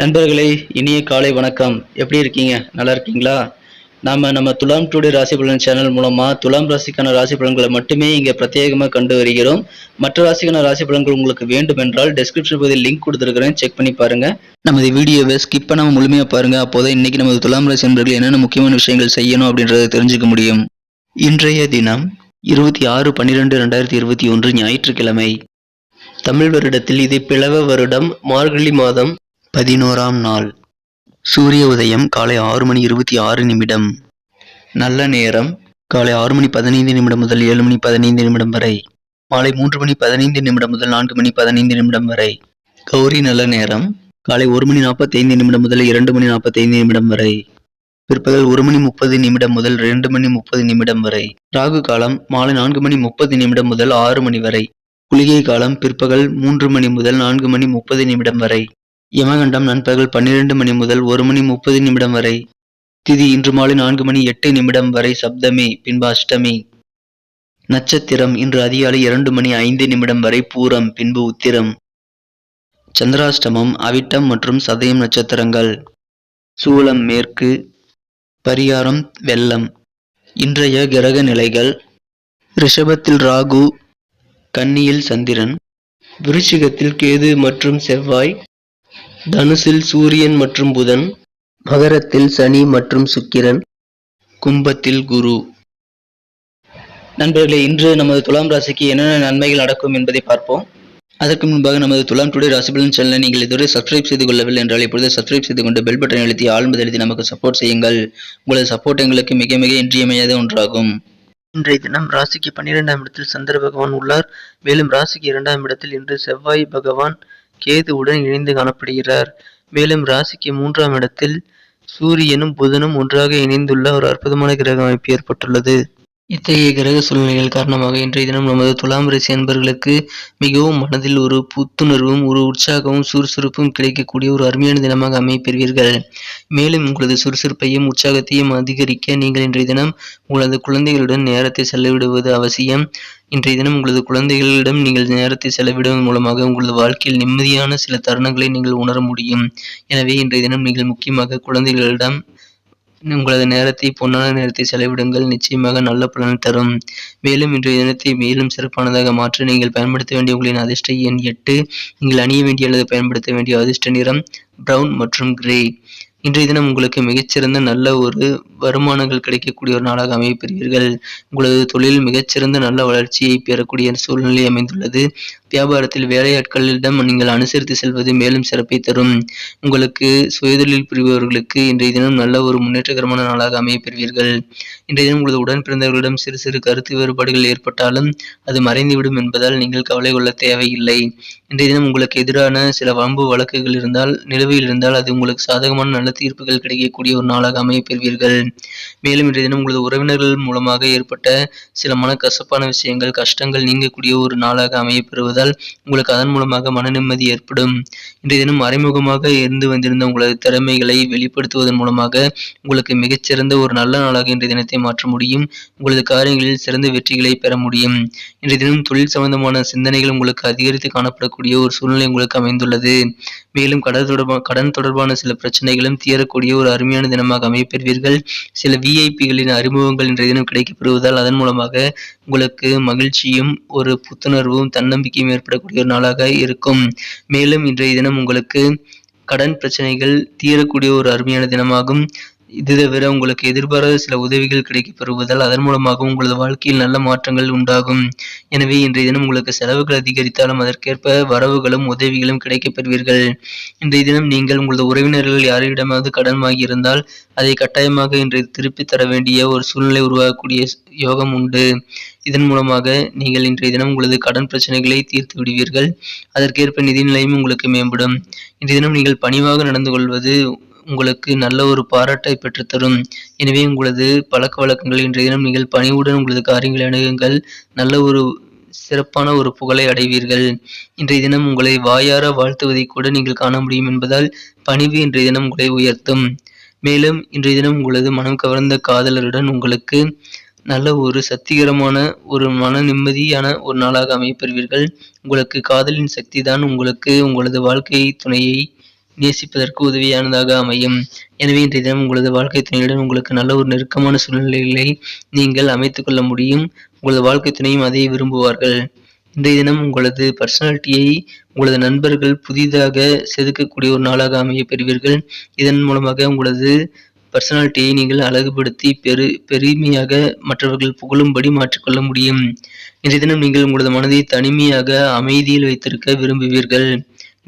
நண்பர்களே இனிய காலை வணக்கம். எப்படி இருக்கீங்க? நல்லா இருக்கீங்களா? நாம நம்ம துலாம் டுடே ராசி பலன் சேனல் மூலமா துலாம் ராசிக்கான ராசி பலன்களை மட்டுமே இங்க பிரத்யேகமாக கண்டு வருகிறோம். மற்ற ராசிக்கான ராசி பலன்கள் உங்களுக்கு வேண்டும் என்றால் டெஸ்கிரிப்ஷன் பகுதியில் லிங்க் கொடுத்துருக்கிறேன். செக் பண்ணி பாருங்க. நமது வீடியோவை ஸ்கிப் பண்ணாமல் முழுமையாக பாருங்க. அப்போதான் இன்னைக்கு நமது துலாம் ராசி நண்பர்கள் என்னென்ன முக்கியமான விஷயங்கள் செய்யணும் அப்படின்றத தெரிஞ்சுக்க முடியும். இன்றைய தினம் இருபத்தி ஆறு பன்னிரெண்டு ரெண்டாயிரத்தி இருபத்தி ஒன்று ஞாயிற்றுக்கிழமை. தமிழ் வருடத்தில் இது பிளவ வருடம். மார்கழி மாதம். பதினோராம் நாள். சூரிய உதயம் காலை ஆறு மணி இருபத்தி ஆறு நிமிடம். நல்ல நேரம் காலை ஆறு மணி பதினைந்து நிமிடம் முதல் ஏழு மணி பதினைந்து நிமிடம் வரை. மாலை மூன்று மணி பதினைந்து நிமிடம் முதல் நான்கு மணி பதினைந்து நிமிடம் வரை. கௌரி நல்ல நேரம் காலை ஒரு மணி நாற்பத்தைந்து நிமிடம் முதல் இரண்டு மணி நாற்பத்தைந்து நிமிடம் வரை. பிற்பகல் ஒரு மணி முப்பது நிமிடம் முதல் இரண்டு மணி முப்பது நிமிடம் வரை. ராகு காலம் மாலை நான்கு மணி முப்பது நிமிடம் முதல் ஆறு மணி வரை. குளிகை காலம் பிற்பகல் மூன்று மணி முதல் நான்கு மணி முப்பது நிமிடம் வரை. யமகண்டம் நண்பகல் பன்னிரண்டு மணி முதல் ஒரு மணி முப்பது நிமிடம் வரை. திதி இன்று மாலை நான்கு மணி எட்டு நிமிடம் வரை சப்தமி பின்பு அஷ்டமி. நட்சத்திரம் இன்று அதிகாலை இரண்டு மணி ஐந்து நிமிடம் வரை பூரம் பின்பு உத்திரம். சந்திராஷ்டமம் அவிட்டம் மற்றும் சதயம் நட்சத்திரங்கள். சூலம் மேற்கு. பரிகாரம் வெள்ளம். இன்றைய கிரக நிலைகள். ரிஷபத்தில் ராகு கன்னியில் சந்திரன். விருச்சிகத்தில் கேது மற்றும் செவ்வாய். தனுசில் சூரியன் மற்றும் புதன் மகரத்தில் சனி மற்றும் சுக்கிரன் கும்பத்தில் குரு. நண்பர்களே இன்று நமது துலாம் ராசிக்கு என்னென்ன நன்மைகள் நடக்கும் என்பதை பார்ப்போம். அதற்கு முன்பாக நமது துலாம் டுடே ராசிபலன் சேனலை நீங்கள் இதுவரை சப்ஸ்கிரைப் செய்து கொள்ளவில்லை என்றால் இப்பொழுது சப்ஸ்கிரைப் செய்து கொண்டு பெல் பட்டன் அழுத்தி ஆழ்ந்து அழுத்தி நமக்கு சப்போர்ட் செய்யுங்கள். உங்களது சப்போர்ட் எங்களுக்கு மிக மிக இன்றியமையாத ஒன்றாகும். இன்றைய தினம் ராசிக்கு பன்னிரெண்டாம் இடத்தில் சந்திர பகவான் உள்ளார். மேலும் ராசிக்கு இரண்டாம் இடத்தில் இன்று செவ்வாய் பகவான் கேதுவுடன் இணைந்து காணப்படுகிறார். மேலும் ராசிக்கு மூன்றாம் இடத்தில் சூரியனும் புதனும் ஒன்றாக இணைந்துள்ள ஒரு அற்புதமான கிரக அமைப்பு ஏற்பட்டுள்ளது. இத்தகைய கிரக சூழ்நிலைகள் காரணமாக இன்றைய தினம் நமது துலாம் ராசி அன்பர்களுக்கு மிகவும் மனதில் ஒரு புத்துணர்வும் ஒரு உற்சாகமும் சுறுசுறுப்பும் கிடைக்கக்கூடிய ஒரு அருமையான தினமாக அமைப்பெறுவீர்கள் மேலும் உங்களது சுறுசுறுப்பையும் உற்சாகத்தையும் அதிகரிக்க நீங்கள் இன்றைய தினம் உங்களது குழந்தைகளுடன் நேரத்தை செலவிடுவது அவசியம். இன்றைய தினம் உங்களது குழந்தைகளிடம் நீங்கள் நேரத்தை செலவிடுவதன் மூலமாக உங்களது வாழ்க்கையில் நிம்மதியான சில தருணங்களை நீங்கள் உணர முடியும். எனவே இன்றைய தினம் நீங்கள் முக்கியமாக குழந்தைகளிடம் உங்களது நேரத்தை பொன்னான நேரத்தை செலவிடுங்கள். நிச்சயமாக நல்ல பலனை தரும். மேலும் இன்றைய தினத்தை மேலும் சிறப்பானதாக மாற்ற நீங்கள் பயன்படுத்த வேண்டிய உங்களின் அதிர்ஷ்ட எண் எட்டு. நீங்கள் அணிய வேண்டிய அல்லது பயன்படுத்த வேண்டிய அதிர்ஷ்ட நிறம் பிரவுன் மற்றும் கிரே இன்றைய தினம் உங்களுக்கு மிகச்சிறந்த நல்ல ஒரு வருமானங்கள் கிடைக்கக்கூடிய ஒரு நாளாக அமையப்பெறுவீர்கள். உங்களது தொழில் மிகச்சிறந்த நல்ல வளர்ச்சியை பெறக்கூடிய சூழ்நிலை அமைந்துள்ளது. வியாபாரத்தில் வேலையாட்களிடம் நீங்கள் அனுசரித்து செல்வது மேலும் சிறப்பை தரும். உங்களுக்கு சுயதொழில் புரிபவர்களுக்கு இன்றைய தினம் நல்ல ஒரு முன்னேற்றகரமான நாளாக அமையப்பெறுவீர்கள். இன்றைய தினம் உங்களது உடன் பிறந்தவர்களிடம் சிறு சிறு கருத்து வேறுபாடுகள் ஏற்பட்டாலும் அது மறைந்துவிடும் என்பதால் நீங்கள் கவலை கொள்ள தேவையில்லை. இன்றைய தினம் உங்களுக்கு எதிரான சில வம்பு வழக்குகள் இருந்தால் நிலுவையில் இருந்தால் அது உங்களுக்கு சாதகமான நல்ல தீர்ப்புகள் கிடைக்கக்கூடிய ஒரு நாளாக அமையப்பெறுவீர்கள். மேலும் இன்றைய தினம் உங்களது உறவினர்கள் மூலமாக ஏற்பட்ட சில மனக்கசப்பான விஷயங்கள் கஷ்டங்கள் நீங்கக்கூடிய ஒரு நாளாக அமையப்பெறுவதால் உங்களுக்கு அதன் மூலமாக மன நிம்மதி ஏற்படும். இன்றைய தினம் மறைமுகமாக இருந்து வந்திருந்த உங்களது திறமைகளை வெளிப்படுத்துவதன் மூலமாக உங்களுக்கு மிகச்சிறந்த ஒரு நல்ல நாளாக இன்றைய தினத்தை மாற்ற முடியும். உங்களது காரியங்களில் சிறந்த வெற்றிகளை பெற முடியும். இன்றைய தினம் தொழில் சம்பந்தமான சிந்தனைகள் உங்களுக்கு அதிகரித்து காணப்படக்கூடிய ஒரு சூழ்நிலை உங்களுக்கு அமைந்துள்ளது. மேலும் கடன் தொடர்பான கடன் தொடர்பான சில பிரச்சனைகளும் தீரக்கூடிய ஒரு அருமையான தினமாக அமைப்பெறுவீர்கள் சில விஐபிகளின் அறிமுகங்கள் இன்றைய தினம் கிடைக்கப்பெறுவதால் அதன் மூலமாக உங்களுக்கு மகிழ்ச்சியும் ஒரு புத்துணர்வும் தன்னம்பிக்கையும் ஏற்படக்கூடிய ஒரு நாளாக இருக்கும். மேலும் இன்றைய தினம் உங்களுக்கு கடன் பிரச்சனைகள் தீரக்கூடிய ஒரு அருமையான தினமாகும். இது தவிர உங்களுக்கு எதிர்பாராத சில உதவிகள் கிடைக்கப் பெறுவதால் அதன் மூலமாக உங்களது வாழ்க்கையில் நல்ல மாற்றங்கள் உண்டாகும். எனவே இன்றைய தினம் உங்களுக்கு செலவுகள் அதிகரித்தாலும் அதற்கேற்ப வரவுகளும் உதவிகளும் கிடைக்கப் பெறுவீர்கள் இன்றைய தினம் நீங்கள் உங்களது உறவினர்கள் யாரிடமாவது கடன் வாங்கி இருந்தால் அதை கட்டாயமாக இன்று திருப்பி தர வேண்டிய ஒரு சூழ்நிலை உருவாகக்கூடிய யோகம் உண்டு. இதன் மூலமாக நீங்கள் இன்றைய தினம் உங்களது கடன் பிரச்சனைகளை தீர்த்து விடுவீர்கள். அதற்கேற்ப நிதி நிலையும் உங்களுக்கு மேம்படும். இன்றைய தினம் நீங்கள் பணிவாக நடந்து கொள்வது உங்களுக்கு நல்ல ஒரு பாராட்டை பெற்றுத்தரும். எனவே உங்களது பழக்க வழக்கங்கள் இன்றைய தினம் நீங்கள் பணிவுடன் உங்களது காரியங்களை அணுகுங்கள். நல்ல ஒரு சிறப்பான ஒரு புகழை அடைவீர்கள். இன்றைய தினம் உங்களை வாயார வாழ்த்துவதை கூட நீங்கள் காண முடியும் என்பதால் பணிவு இன்றைய தினம் உங்களை உயர்த்தும். மேலும் இன்றைய தினம் உங்களது மனம் கவர்ந்த காதலருடன் உங்களுக்கு நல்ல ஒரு சக்திகரமான ஒரு மன நிம்மதியான ஒரு நாளாக அமையப்பெறுவீர்கள் உங்களுக்கு காதலின் சக்தி தான் உங்களுக்கு உங்களது வாழ்க்கை துணையை நேசிப்பதற்கு உதவியானதாக அமையும். எனவே இன்றைய தினம் உங்களது வாழ்க்கை துணையுடன் உங்களுக்கு நல்ல ஒரு நெருக்கமான சூழ்நிலைகளை நீங்கள் அமைத்துக் கொள்ள முடியும். உங்களது வாழ்க்கை துணையும் அதை விரும்புவார்கள். இன்றைய தினம் உங்களது பர்சனாலிட்டியை உங்களது நண்பர்கள் புதிதாக செதுக்கக்கூடிய ஒரு நாளாக அமைய பெறுவீர்கள். இதன் மூலமாக உங்களது பர்சனாலிட்டியை நீங்கள் அழகுபடுத்தி பெரு பெருமையாக மற்றவர்கள் புகழும்படி மாற்றிக்கொள்ள முடியும். இன்றைய தினம் நீங்கள் உங்களது மனதை தனிமையாக அமைதியில் வைத்திருக்க விரும்புவீர்கள்.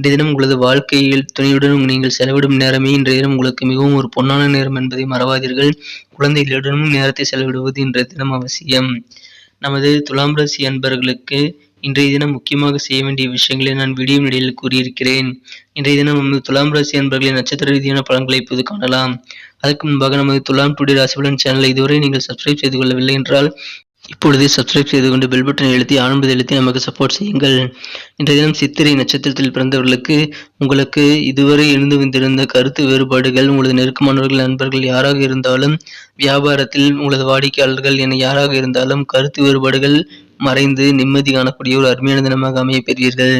இன்றைய தினம் உங்களது வாழ்க்கையில் துணையுடன் நீங்கள் செலவிடும் நேரமே இன்றைய தினம் உங்களுக்கு மிகவும் ஒரு பொன்னான நேரம் என்பதை மறவாதீர்கள். குழந்தைகளுடனும் நேரத்தை செலவிடுவது இன்றைய தினம் அவசியம். நமது துலாம் ராசி அன்பர்களுக்கு இன்றைய தினம் முக்கியமாக செய்ய வேண்டிய விஷயங்களை நான் வீடியோ இடையில் கூறியிருக்கிறேன். இன்றைய தினம் நமது துலாம் ராசி அன்பர்களின் நட்சத்திர ரீதியான பலன்களை இப்போது காணலாம். அதற்கு முன்பாக நமது துலாம் டுடே ராசிபலன் சேனலை இதுவரை நீங்கள் சப்ஸ்கிரைப் செய்து கொள்ளவில்லை என்றால் இப்பொழுது சப்ஸ்கிரைப் செய்து கொண்டு பெல் பட்டனை எழுத்தி ஆனந்தத்தை எழுத்தி நமக்கு சப்போர்ட் செய்யுங்கள். இன்றைய தினம் சித்திரை நட்சத்திரத்தில் பிறந்தவர்களுக்கு உங்களுக்கு இதுவரை இருந்து வந்திருந்த கருத்து வேறுபாடுகள் உங்களது நெருக்கமானவர்கள் நண்பர்கள் யாராக இருந்தாலும் வியாபாரத்தில் உங்களது வாடிக்கையாளர்கள் என யாராக இருந்தாலும் கருத்து வேறுபாடுகள் மறைந்து நிம்மதி காணக்கூடிய ஒரு அருமையான தினமாக அமைய பெறுவீர்கள்.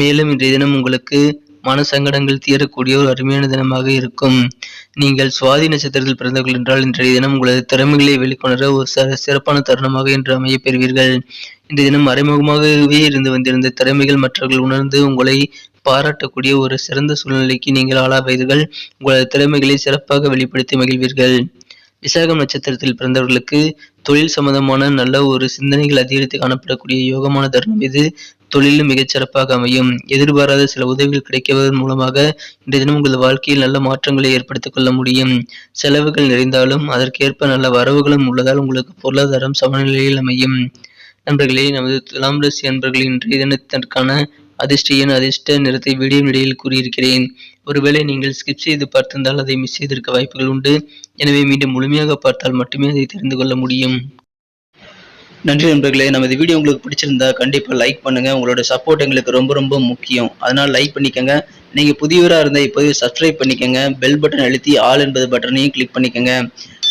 மேலும் இன்றைய தினம் உங்களுக்கு மன சங்கடங்கள் தீரக்கூடிய ஒரு அருமையான தினமாக இருக்கும். நீங்கள் சுவாதி நட்சத்திரத்தில் பிறந்தவர்கள் என்றால் இன்றைய தினம் உங்களது திறமைகளை வெளிக்கொணர ஒரு ச- சிறப்பான தருணமாக இன்று அமைய பெறுவீர்கள். இந்த தினம் மறைமுகமாகவே இருந்து வந்திருந்த திறமைகள் மற்றவர்கள் உணர்ந்து உங்களை பாராட்டக்கூடிய ஒரு சிறந்த சூழ்நிலைக்கு நீங்கள் ஆளாவீர்கள். உங்களது திறமைகளை சிறப்பாக வெளிப்படுத்தி மகிழ்வீர்கள். விசாகம் நட்சத்திரத்தில் பிறந்தவர்களுக்கு தொழில் சம்பந்தமான நல்ல ஒரு சிந்தனைகள் அதிகரித்து காணப்படக்கூடிய யோகமான தருணம் இது. தொழிலும் மிகச்சிறப்பாக அமையும். எதிர்பாராத சில உதவிகள் கிடைக்கவதன் மூலமாக இன்றைய தினம் உங்களது வாழ்க்கையில் நல்ல மாற்றங்களை ஏற்படுத்திக் கொள்ள முடியும். செலவுகள் நிறைந்தாலும் அதற்கேற்ப நல்ல வரவுகளும் உள்ளதால் உங்களுக்கு பொருளாதாரம் சமநிலையில் அமையும். நண்பர்களே நமது துலாம் ராசி அன்பர்களின் இன்றைய தினத்திற்கான அதிர்ஷ்ட அதிர்ஷ்ட நிறத்தை வீடியோ இடையில் கூறியிருக்கிறேன். ஒருவேளை நீங்கள் ஸ்கிப் செய்து பார்த்திருந்தால் அதை மிஸ் செய்திருக்க வாய்ப்புகள் உண்டு. எனவே மீண்டும் முழுமையாக பார்த்தால் மட்டுமே அதை தெரிந்து கொள்ள முடியும். நன்றி நண்பர்களே நமது வீடியோ உங்களுக்கு பிடிச்சிருந்தா கண்டிப்பாக லைக் பண்ணுங்க. உங்களோட சப்போர்ட் எங்களுக்கு ரொம்ப ரொம்ப முக்கியம். அதனால் லைக் பண்ணிக்கோங்க. நீங்கள் புதியவராக இருந்தால் இப்போவே சப்ஸ்கிரைப் பண்ணிக்கோங்க. பெல் பட்டன் அழுத்தி ஆல் என்பது பட்டனையும் கிளிக் பண்ணிக்கோங்க.